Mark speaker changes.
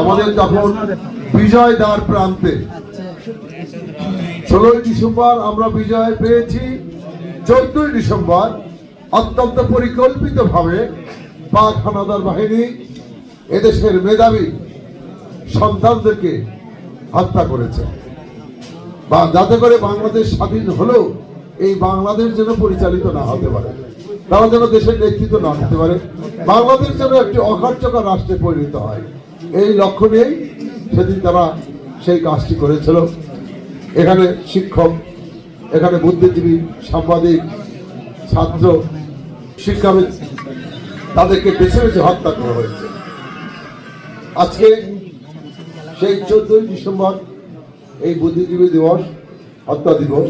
Speaker 1: আমাদের তখন বিজয় দ্বার প্রান্তে। ষোলোই ডিসেম্বর আমরা বিজয় পেয়েছি। চোদ্দই ডিসেম্বর অত্যন্ত পরিকল্পিত ভাবে পাক হানাদার বাহিনী এদেশের মেধাবী সন্তানদেরকে হত্যা করেছে। বা যাতে করে বাংলাদেশ স্বাধীন হলেও এই বাংলাদেশ যেন পরিচালিত না হতে পারে। তারা যেন দেশের নেতৃত্ব না হতে পারে। বাংলাদেশ যেন একটি অকার্যকর রাষ্ট্রে পরিণত হয়। এই লক্ষ্য নিয়েই সেদিন তারা সেই কাজটি করেছিল। এখানে শিক্ষক, এখানে বুদ্ধিজীবী, সাংবাদিক, ছাত্র, শিক্ষাবিদ, তাদেরকে বেছে বেছে হত্যা করা হয়েছে। আজকে সেই চোদ্দই ডিসেম্বর এই বুদ্ধিজীবী দিবস, হত্যা দিবস